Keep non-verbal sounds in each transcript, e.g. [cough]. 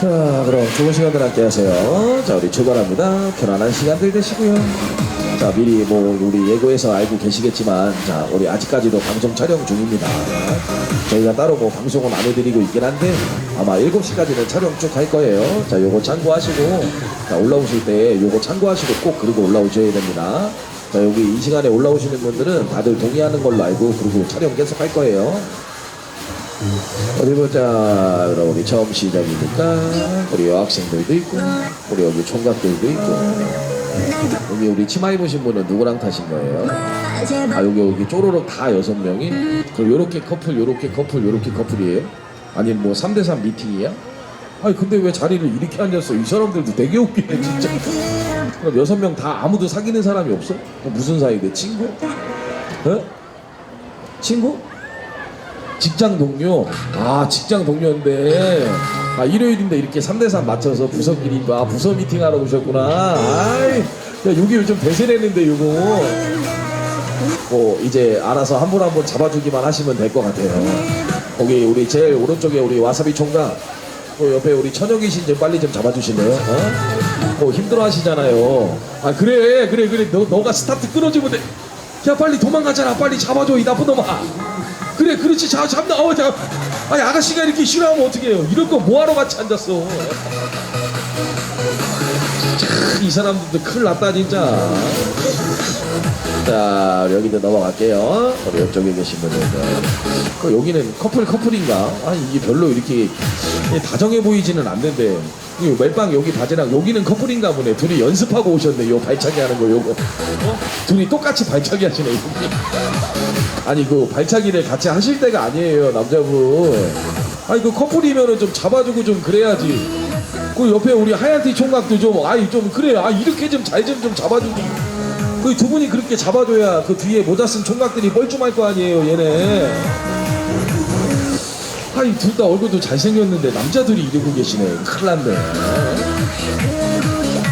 자, 그럼 좋은 시간들 함께 하세요. 자, 우리 출발합니다. 편안한 시간들 되시고요. 자, 미리 뭐 우리 예고에서 알고 계시겠지만, 자, 우리 아직까지도 방송 촬영 중입니다. 저희가 따로 뭐 방송은 안 해드리고 있긴 한데, 아마 7시까지는 촬영 쭉 할 거예요. 자, 요거 참고하시고, 자, 올라오실 때 요거 참고하시고 꼭 그리고 올라오셔야 됩니다. 자, 여기 이 시간에 올라오시는 분들은 다들 동의하는 걸로 알고, 그리고 촬영 계속 할 거예요. 어디 보자. 우리 처음 시작이니까 우리 여학생들도 있고 우리 여기 총각들도 있고 여기 우리 치마 입으신 분은 누구랑 타신 거예요? 아 여기 여기 쪼로록 다 여섯 명이? 그럼 요렇게 커플 요렇게 커플 요렇게 커플이에요? 아니 뭐 3대3 미팅이야? 아니 근데 왜 자리를 이렇게 앉았어? 이 사람들도 되게 웃기네 진짜 그럼 여섯 명 다 아무도 사귀는 사람이 없어? 그럼 무슨 사이 돼? 친구? 어? 친구? 직장 동료? 아, 직장 동료인데. 아, 일요일인데 이렇게 3대3 맞춰서 부서 끼리, 아, 부서 미팅 하러 오셨구나. 아이, 야, 요게 요즘 대세라는데, 요거. 뭐, 이제 알아서 한 분 한 분 잡아주기만 하시면 될 것 같아요. 거기 우리 제일 오른쪽에 우리 와사비 총각. 그 옆에 우리 천혁이 씨좀 빨리 좀 잡아주실래요? 어? 뭐 힘들어 하시잖아요. 아, 그래, 그래, 그래. 너, 너가 스타트 끊어주면 돼. 야, 빨리 도망가잖아. 빨리 잡아줘, 이 나쁜 놈아. 그래 그렇지. 자 잡나 어 자. 아니 아가씨가 이렇게 싫어하면 어떻게 해요? 이럴 거 뭐하러 같이 앉았어? 참이 사람들도 큰일 났다 진짜. 자 여기도 넘어갈게요. 우리 옆쪽에 계신 분들 그 여기는 커플 커플인가? 아니 이게 별로 이렇게 다정해 보이지는 않는데 이 멜빵 여기 바지랑 여기는 커플인가 보네. 둘이 연습하고 오셨네. 요 발차기 하는 거 요거. 어? 둘이 똑같이 발차기 하시네. 아니 그 발차기를 같이 하실 때가 아니에요 남자분. 아니 그 커플이면은 좀 잡아주고 좀 그래야지. 그 옆에 우리 하얀티 총각도 좀 아이 좀 그래. 아 이렇게 좀 잘 좀 좀 잡아주기 그두 분이 그렇게 잡아줘야 그 뒤에 모자 쓴 총각들이 뻘쭘할 거 아니에요 얘네 아이 둘다 얼굴도 잘생겼는데 남자들이 이러고 계시네. 큰일 났네.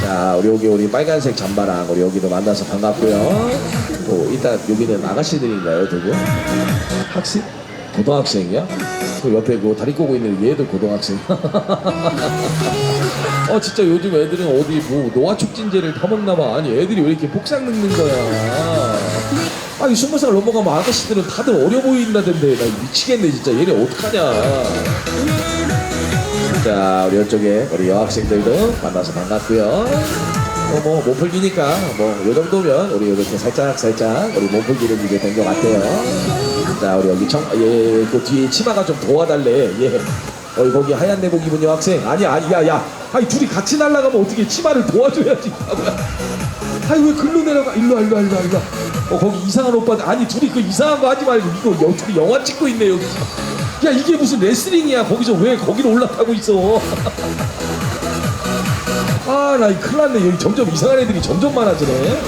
자 우리 여기 우리 빨간색 잠바랑 우리 여기도 만나서 반갑고요. 또 이따 여기는 아가씨들인가요 두분 학생 고등학생이야? 그 옆에 그 다리 꼬고 있는 얘도 고등학생. [laughs] 어 진짜 요즘 애들은 어디 뭐 노화 촉진제를 타먹나 봐. 아니 애들이 왜 이렇게 폭삭 늙는 거야 아니 스무 살 넘어가면 아가씨들은 다들 어려 보인다던데. 나 미치겠네 진짜. 얘네 어떡하냐. 자 우리 이쪽에 우리 여학생들도 만나서 반갑고요. 어, 뭐 몸풀기니까 뭐요 정도면 우리 이렇게 살짝 살짝 우리 몸풀기를 이게 된것 같아요. 자 우리 여기 청예그 뒤에 치마가 좀 도와달래. 예. 어이 거기 하얀 내복 입은 여학생. 아니 아니 야야. 아니 둘이 같이 날아가면 어떻게 치마를 도와줘야지. [laughs] 아니 왜 글로 내려가. 일로 와 일로 와 일로 와 일로 와. 어 거기 이상한 오빠 아니 둘이 그 이상한 거 하지 말고 이거 여, 둘이 영화 찍고 있네 여기서 야 이게 무슨 레슬링이야. 거기서 왜 거기로 올라타고 있어? [laughs] 아나 큰일 났네. 여기 점점 이상한 애들이 점점 많아지네.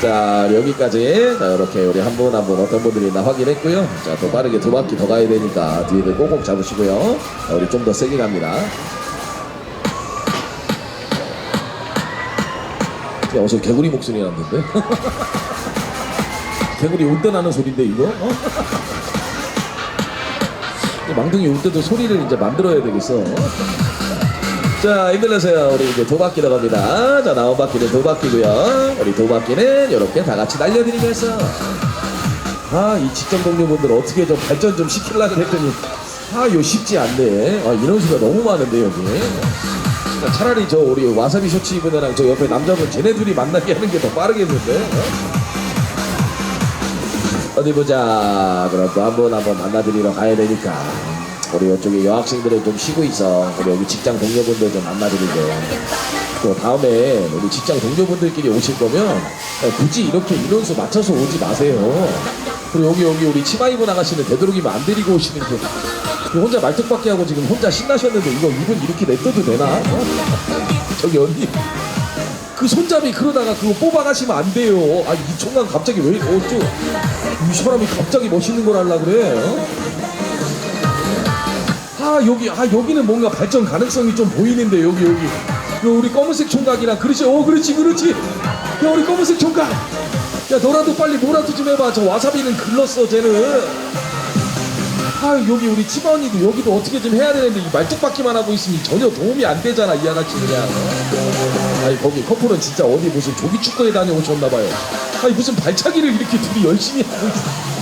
자 여기까지. 자 이렇게 우리 한 분 한 분 어떤 분들이 있나 확인했고요. 자또 빠르게 두 바퀴 더 가야 되니까 뒤에를 꼭꼭 잡으시고요. 자, 우리 좀 더 세게 갑니다 야 어서 개구리 목소리 났는데 [laughs] 개구리 울때 나는 소리인데 이거 어? 이 망둥이 울 때도 소리를 이제 만들어야 되겠어 자, 힘들으세요. 우리 이제 두 바퀴 나갑니다. 자, 나온 바퀴는 두 바퀴고요. 우리 두 바퀴는 이렇게 다 같이 날려드리면서 아, 이 직장 동료분들 어떻게 좀 발전 좀 시키려고 했더니 아, 이거 쉽지 않네. 아, 인원수가 너무 많은데 여기. 자, 차라리 저 우리 와사비 셔츠 입은 애랑 저 옆에 남자분 쟤네 둘이 만나게 하는 게 더 빠르겠는데. 어? 어디 보자. 그럼 또 한번 한번 만나드리러 가야 되니까. 우리 이쪽에 여학생들은 좀 쉬고 있어. 우리 여기 직장 동료분들 좀 만나드리고. 또 다음에 우리 직장 동료분들끼리 오실 거면 굳이 이렇게 인원수 맞춰서 오지 마세요. 그리고 여기 여기 우리 치마 입은 아가씨는 되도록이면 안 데리고 오시는 게. 그 혼자 말뚝박기 하고 지금 혼자 신나셨는데 이거 이분 이렇게 냅둬도 되나? 어? 저기 언니. 그 손잡이 그러다가 그거 뽑아가시면 안 돼요. 아, 이 총각 갑자기 왜, 어쩌, 이 사람이 갑자기 멋있는 걸 하려 그래. 어? 아 여기 아 여기는 뭔가 발전 가능성이 좀 보이는데 여기 여기 요 우리 검은색 총각이랑 그렇지 어 그렇지 그렇지 야 우리 검은색 총각 야 너라도 빨리 뭐라도 좀 해봐. 저 와사비는 글렀어 쟤는. 아 여기 우리 치마언니도 여기도 어떻게 좀 해야 되는데 이 말뚝박기만 하고 있으니 전혀 도움이 안 되잖아 이 아가씨 그냥. 아니 거기 커플은 진짜 어디 무슨 조기축구에 다녀오셨나봐요. 아니 무슨 발차기를 이렇게 둘이 열심히 하고 있어.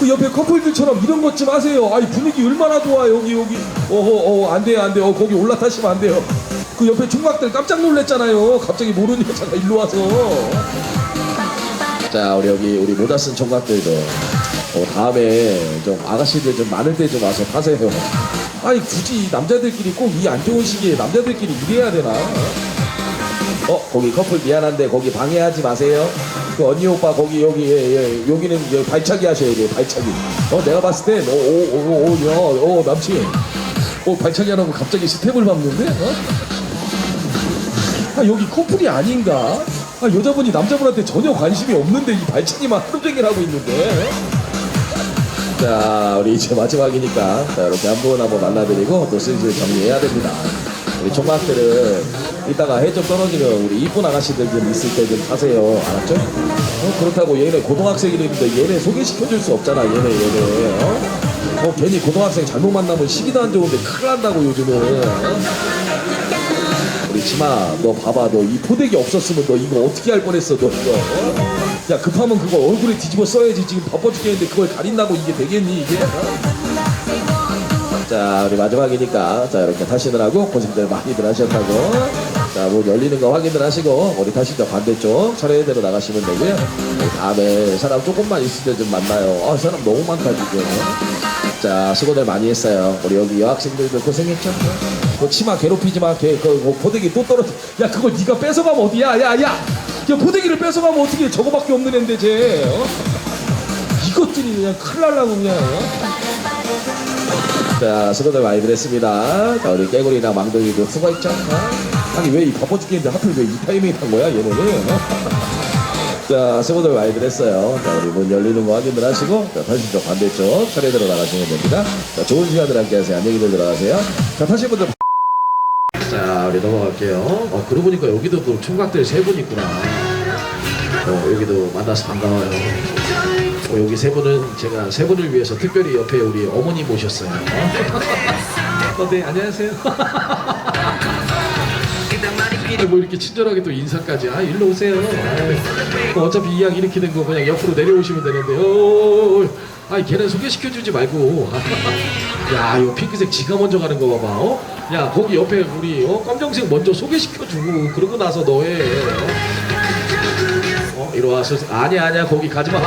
그 옆에 커플들처럼 이런 것 좀 하세요. 아니 분위기 얼마나 좋아 여기 여기. 어허 어안 돼요 안 돼요 어, 거기 올라타시면 안 돼요. 그 옆에 총각들 깜짝 놀랐잖아요. 갑자기 모르는 여자가 일로 와서 자 우리 여기 우리 쓴 총각들도 어, 다음에 좀 아가씨들 좀 많을 때 좀 와서 타세요. 아니 굳이 남자들끼리 꼭 이 안 좋은 시기에 남자들끼리 이래야 되나? 어 거기 커플 미안한데 거기 방해하지 마세요. 그 언니 오빠 거기 여기 예, 예, 여기는 여기 발차기 하셔야 돼요 발차기. 어 내가 봤을 땐오오오오야어 남친 어 발차기 하라고 갑자기 스텝을 밟는데? 어? 아 여기 커플이 아닌가? 아 여자분이 남자분한테 전혀 관심이 없는데 이 발차기만 하루 종일 하고 있는데. 자 우리 이제 마지막이니까 자 이렇게 한 분한분 만나드리고 또 슬슬 정리해야 됩니다. 우리 총각들은 이따가 해 좀 떨어지면 우리 이쁜 아가씨들 좀 있을 때좀 타세요. 알았죠? 어, 그렇다고 얘네 고등학생이랬는데 얘네 소개시켜줄 수 없잖아 얘네 얘네. 어? 어 괜히 고등학생 잘못 만나면 시기도 안 좋은데 큰일 난다고 요즘은 치마 너 봐봐 너 이 포대기 없었으면 너 이거 어떻게 할 뻔했어 너 이거. 어? 야 급하면 그거 얼굴에 뒤집어 써야지 지금 바빠 죽겠는데 그걸 가린다고 이게 되겠니 이게? 어? 자 우리 마지막이니까. 자 이렇게 타시느라고 고생들 많이들 하셨다고. 자문 열리는 거 확인을 하시고 우리 타시죠 반대쪽 차례대로 나가시면 되고요. 우리 다음에 사람 조금만 있을 때 좀 만나요. 아 사람 너무 많다 지금. 자 수고들 많이 했어요. 우리 여기 여학생들도 고생했죠 그 치마 괴롭히지 마. 걔, 그, 그 포대기 또 떨어져. 야, 그걸 네가 뺏어가면 어디야? 야, 야! 야, 포대기를 뺏어가면 어떻게 저거밖에 없는 앤데, 쟤. 어? 이것들이 그냥 큰일 날라고 그냥. 어? 자, 수고들 많이 그랬습니다. 자, 우리 깨구리나 망둥이도 수고했죠. 어? 아니, 왜 이 바빠 죽겠는데 하필 왜 이 타이밍에 탄 거야, 얘네는? 어? 자, 수고들 많이 그랬어요. 자, 우리 문 열리는 거 확인을 하시고, 자, 다시 저 반대쪽 차례대로 나가시면 됩니다. 자, 좋은 시간들 함께 하세요. 안녕히들 들어가세요. 자, 타신 분들 자, 우리 넘어갈게요. 어, 그러고 보니까 여기도 또 총각들 세 분 있구나. 어, 여기도 만나서 반가워요. 어, 여기 세 분은 제가 세 분을 위해서 특별히 옆에 우리 어머니 모셨어요. 어, 네, 안녕하세요. 아, [laughs] 뭐 이렇게 친절하게 또 인사까지 아 일로 오세요 아, 어차피 이왕 이렇게 된 거 그냥 옆으로 내려오시면 되는데 어, 아이 걔네 소개시켜주지 말고 야 이거 핑크색 지가 먼저 가는 거 봐봐 어? 야 거기 옆에 우리 어? 검정색 먼저 소개시켜주고 그러고 나서 너해 어? 이리 와서 아니야 아니야 거기 가지마.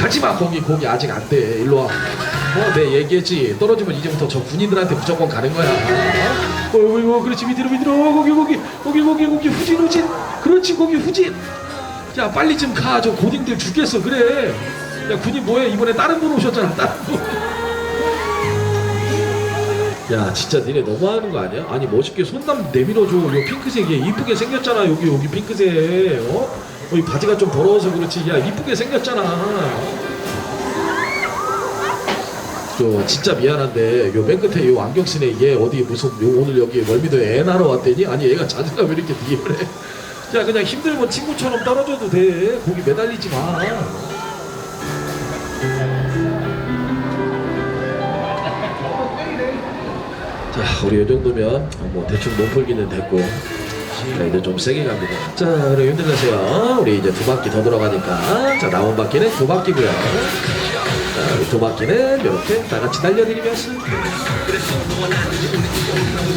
가지마 거기 거기 아직 안 돼. 일로 와. 어, 내 얘기했지. 떨어지면 이제부터 저 군인들한테 무조건 가는 거야. 어, 어, 어, 그렇지. 밑으로 밑으로 어, 거기 거기 거기 거기 거기 후진 후진. 그렇지 거기 후진. 야 빨리 좀 가. 저 고딩들 죽겠어. 그래. 야 군인 뭐해? 이번에 다른 분 오셨잖아. 다른 분 야 진짜 니네 너무하는 거 아니야? 아니 멋있게 손담 내밀어줘. 요 핑크색이 이쁘게 생겼잖아. 여기 여기 핑크색 어? 어, 이 바지가 좀 더러워서 그렇지. 야 이쁘게 생겼잖아. 저 진짜 미안한데 요 맨 끝에 요 안경 쓴애얘 어디 무슨 요 오늘 여기 월미도에 애 낳으러 왔더니? 아니 얘가 자존감 왜 이렇게 니을 해? 야 그냥 힘들면 친구처럼 떨어져도 돼. 거기 매달리지 마 우리 이 정도면 뭐 대충 몸풀기는 됐고 자, 이제 좀 세게 갑니다. 자, 그럼 힘들으세요. 우리 이제 두 바퀴 더 돌아가니까 자, 나온 바퀴는 두 바퀴고요. 자, 우리 두 바퀴는 이렇게 다 같이 날려드리면서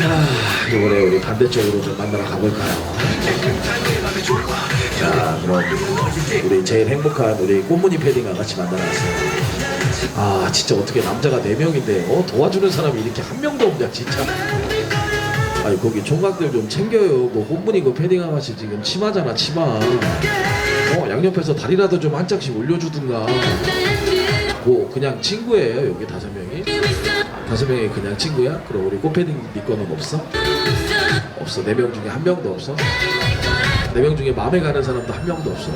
자, 이번에 우리 반대쪽으로 좀 만나러 가볼까요? 자, 그럼 우리 제일 행복한 우리 꽃무늬 패딩과 같이 만나러 왔어요. 아 진짜 어떻게 남자가 네 명인데 어 도와주는 사람이 이렇게 한 명도 없냐 진짜 아니 거기 총각들 좀 챙겨요 뭐 혼분이 그 패딩 하나씩 지금 치마잖아 치마 어 양옆에서 다리라도 좀 한 짝씩 올려주든가 뭐 그냥 친구예요 여기 다섯 명이 다섯 명이 그냥 친구야? 그럼 우리 꽃패딩 네 거는 없어? 없어 네 명 중에 한 명도 없어? 네 명 중에 마음에 가는 사람도 한 명도 없어?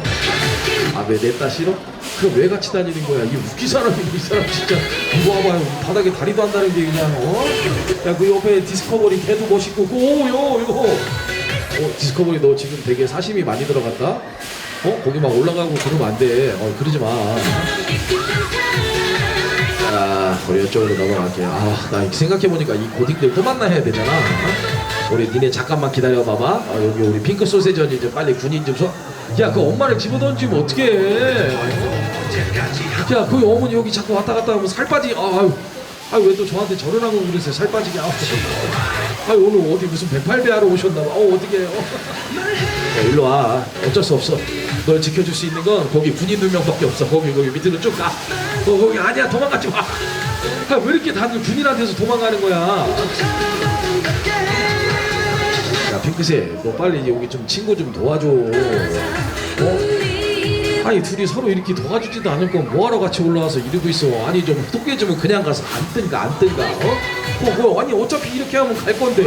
아왜 냈다 싫어? 그럼 왜 같이 다니는 거야? 이 웃기 사람이 이 사람 진짜 이거 봐봐요 바닥에 다리도 안 닿는 게 그냥 어? 야 그 옆에 디스커버리 걔도 멋있고 오요 이거 어 디스커버리 너 지금 되게 사심이 많이 들어갔다? 어? 거기 막 올라가고 그러면 안돼 어 그러지 마 자, 자, 우리 이쪽으로 넘어갈게요. 아, 나 생각해보니까 이 고딩들 또 만나야 되잖아. 우리 니네 잠깐만 기다려봐봐. 아, 여기 우리 핑크 소세지 이제 빨리 군인 좀 서. 야, 그 엄마를 집어던지면 어떡해. 야, 그 어머니 여기 자꾸 왔다 갔다 하면 살 빠지. 아, 아유. 아, 왜또 저한테 저러라고 그러세요? 살 빠지게. 아, 아 오늘 어디 무슨 108배 하러 오셨나 봐. 어, 어떻게 해요? 어, 일로 와. 어쩔 수 없어. 널 지켜줄 수 있는 건 거기 군인 두 명밖에 없어. 거기 거기 밑으로 쭉 가. 어, 거기 아니야 도망가지 마. 아, 왜 이렇게 다들 군인한테서 도망가는 거야? 야 핑크색, 너 빨리 이제 여기 좀 친구 좀 도와줘. 어? 아니 둘이 서로 이렇게 도와주지도 않을 건 뭐하러 같이 올라와서 이러고 있어. 아니 좀 똑개주면 그냥 가서 안 뜬가 안 뜬가. 어? 어 뭐야? 아니 어차피 이렇게 하면 갈 건데.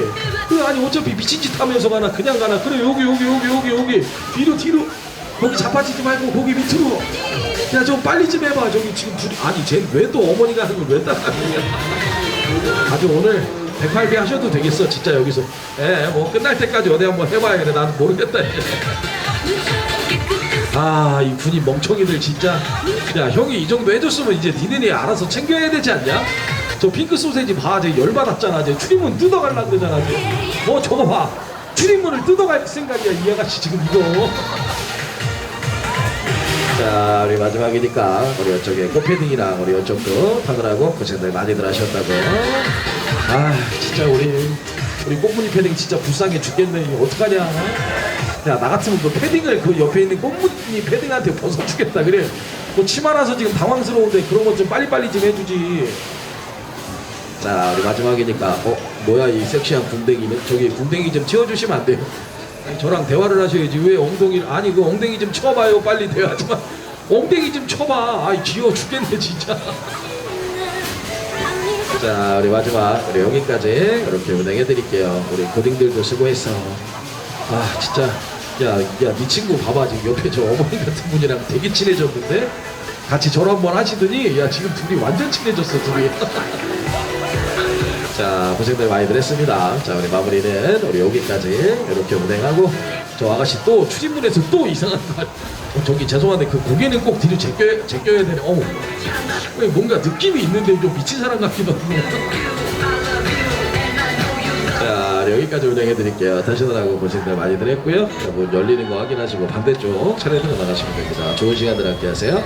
그 아니 어차피 미친 짓 하면서 가나 그냥 가나. 그래 여기 여기 여기 여기 여기 뒤로 뒤로. 거기 자빠지지 말고 거기 밑으로. 야 좀 빨리 좀 해봐. 저기 지금 둘이 아니 쟤 왜 또 어머니가 하는 걸왜 따라하는 거야? 아주 오늘 108배 하셔도 되겠어 진짜 여기서. 예뭐 끝날 때까지 어디 한번 해봐야 돼. 난 모르겠다. 이제. 아, 이 군인 멍청이들 진짜. 야, 형이 이 정도 해줬으면 이제 니네들이 알아서 챙겨야 되지 않냐? 저 핑크 소세지 봐, 쟤 열받았잖아. 쟤 출입문 뜯어갈라 그러잖아. 쟤. 어, 저거 봐. 출입문을 뜯어갈 생각이야, 이 아가씨 지금 이거. 자, 우리 마지막이니까 우리 이쪽에 꽃패딩이랑 우리 이쪽도 파느라고 고생들 많이들 하셨다고. 아, 진짜 우리 우리 꽃무늬 패딩 진짜 불쌍해 죽겠네. 어떡하냐? 야, 나 같으면 그 패딩을 그 옆에 있는 꽃무늬 패딩한테 벗어주겠다. 그래. 뭐 치마라서 지금 당황스러운데 그런 것 좀 빨리빨리 좀 해주지. 자, 우리 마지막이니까 어 뭐야 이 섹시한 궁뎅이는 저기 궁뎅이 좀 치워주시면 안 돼요? 저랑 대화를 하셔야지 왜 엉덩이 아니 그 엉덩이 좀 쳐봐요 빨리 대화하지만 엉덩이 좀 쳐봐 아이 귀여워 죽겠네 진짜 자 우리 마지막 우리 여기까지 이렇게 운행해 드릴게요. 우리 고딩들도 수고했어. 아 진짜. 야야네 친구 봐봐. 지금 옆에 저 어머니 같은 분이랑 되게 친해졌는데? 같이 절 한번 하시더니 야 지금 둘이 완전 친해졌어 둘이 자 고생들 많이들 했습니다. 자 우리 마무리는 우리 여기까지 이렇게 운행하고 저 아가씨 또 출입문에서 또 이상한 거. 어, 저기 죄송한데 그 고개는 꼭 뒤로 제껴야, 제껴야 되네. 어우 뭔가 느낌이 있는데 좀 미친 사람 같기도 하고. 자 여기까지 운행해 드릴게요. 타시느라고 고생들 많이들 했고요. 자, 문 열리는 거 확인하시고 반대쪽 차례대로 나가시면 됩니다. 좋은 시간들 함께 하세요